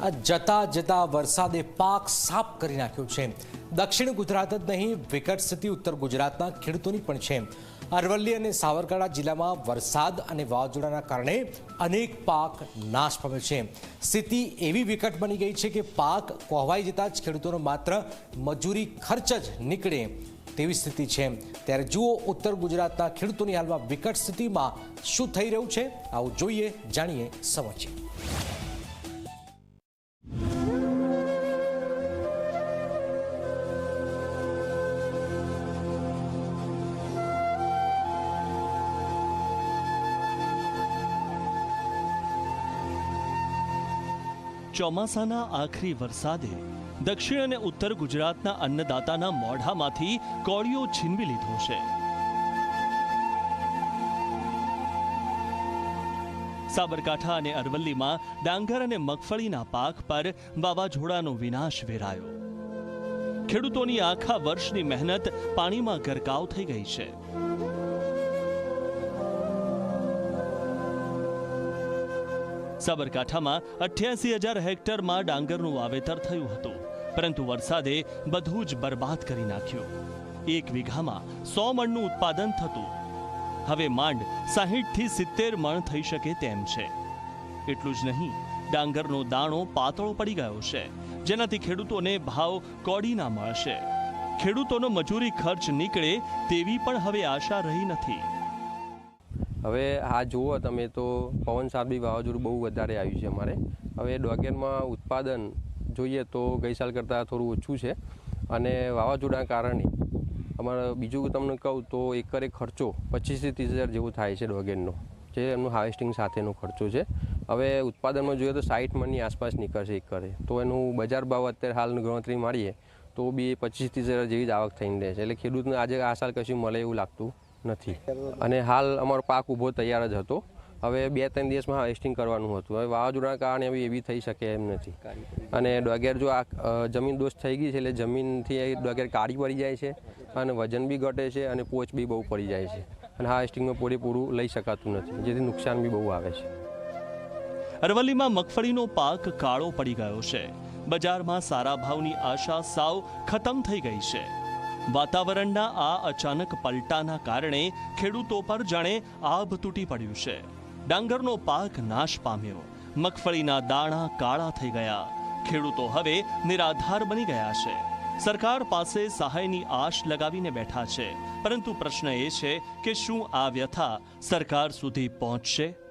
આ જતા જતા વરસાદે પાક સાફ કરી નાખ્યો છે. દક્ષિણ ગુજરાત જ નહીં, વિકટ સ્થિતિ ઉત્તર ગુજરાતના ખેડૂતોની પણ છે. અરવલ્લી અને સાવરકાંઠા જિલ્લામાં વરસાદ અને વાવાઝોડાના કારણે અનેક પાક નાશ પામ્યો છે. સ્થિતિ એવી વિકટ બની ગઈ છે કે પાક કોહવાઈ જતા જ ખેડૂતોનો માત્ર મજૂરી ખર્ચ જ નીકળે તેવી સ્થિતિ છે. ત્યારે જુઓ ઉત્તર ગુજરાતના ખેડૂતોની હાલમાં વિકટ સ્થિતિમાં શું થઈ રહ્યું છે? આવું જોઈએ, જાણીએ સમજીએ ચોમાસાના આખરી વરસાદે દક્ષિણ અને ઉત્તર ગુજરાતના અન્નદાતાના મોઢામાંથી કોળિયો છીનવી લીધો છે. સાબરકાંઠા અને અરવલ્લીમાં ડાંગર અને મગફળીના પાક પર વાવાઝોડાનો વિનાશ વેરાયો. ખેડૂતોની આખા વર્ષની મહેનત પાણીમાં ગરકાવ થઈ ગઈ છે. સાબરકાંઠામાં અઠ્યાસી હજાર હેક્ટરમાં ડાંગરનું વાવેતર થયું હતું. પરંતુ વરસાદે બધું જ બરબાદ કરી નાખ્યું. એક વીઘામાં સો મણનું ઉત્પાદન થતું. હવે માંડ સાહીઠથી સિત્તેર મણ થઈ શકે તેમ છે. એટલું જ નહીં, ડાંગરનો દાણો પાતળો પડી ગયો છે. જેનાથી ખેડૂતોને ભાવ કોડી ના મળશે. ખેડૂતોનો મજૂરી ખર્ચ નીકળે તેવી પણ હવે આશા રહી નથી. હવે આ જુઓ તમે તો પવન સારબી વાવાઝોડું બહુ વધારે આવ્યું છે અમારે. હવે ડોગેનમાં ઉત્પાદન જોઈએ તો ગઈ સાલ કરતાં થોડું ઓછું છે. અને વાવાઝોડાના કારણે અમારે બીજું તમને કહું તો એકરે ખર્ચો પચીસથી ત્રીસ હજાર જેવો થાય છે ડોગેનનો, જે એમનું હાર્વેસ્ટિંગ સાથેનો ખર્ચો છે. હવે ઉત્પાદનમાં જોઈએ તો સાઠ મણની આસપાસ નીકળશે એકરે. તો એનું બજાર ભાવ અત્યારે હાલ ગણતરી મારીએ તો બી પચીસ ત્રીસ હજાર જેવી જ આવક થઈને રહે છે. એટલે ખેડૂતને આજે આ સાલ કશું મળે એવું લાગતું નથી. અને હાલ અમારો પાક ઊભો તૈયાર જ હતો. હવે બે, ત્રણ દિવસમાં હાર્વેસ્ટિંગ કરવાનું હતું. હવે વાવાઝોડાના કારણે હવે એવી થઈ શકે એમ નથી. અને ડોગેર જો આ જમીન દોષ થઈ ગઈ છે એટલે જમીનથી ડોગેર કાળી પડી જાય છે અને વજન બી ઘટે છે અને પોચ બી બહુ પડી જાય છે. અને હાર્વેસ્ટિંગમાં પૂરેપૂરું લઈ શકાતું નથી. જેથી નુકસાન બી બહુ આવે છે. અરવલ્લીમાં મગફળીનો પાક કાળો પડી ગયો છે. બજારમાં સારા ભાવની આશા સાવ ખતમ થઈ ગઈ છે. વાતાવરણના આ અચાનક પલટાના કારણે ખેડૂતો પર જાણે આભ તૂટી પડ્યું છે. ડાંગરનો પાક નાશ પામ્યો. મગફળીના દાણા કાળા થઈ ગયા. ખેડૂતો હવે નિરાધાર બની ગયા છે. સરકાર પાસે સહાયની આશ લગાવીને બેઠા છે. પરંતુ પ્રશ્ન એ છે કે શું આ વ્યથા સરકાર સુધી પહોંચશે?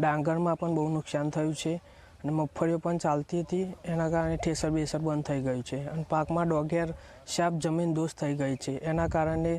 ડાંગરમાં પણ બહુ નુકસાન થયું છે અને મગફળીઓ પણ ચાલતી હતી. એના કારણે ઠેસર બેસર બંધ થઈ ગયું છે અને પાકમાં ડોગેર, શાપ, જમીન દોષ થઈ ગઈ છે. એના કારણે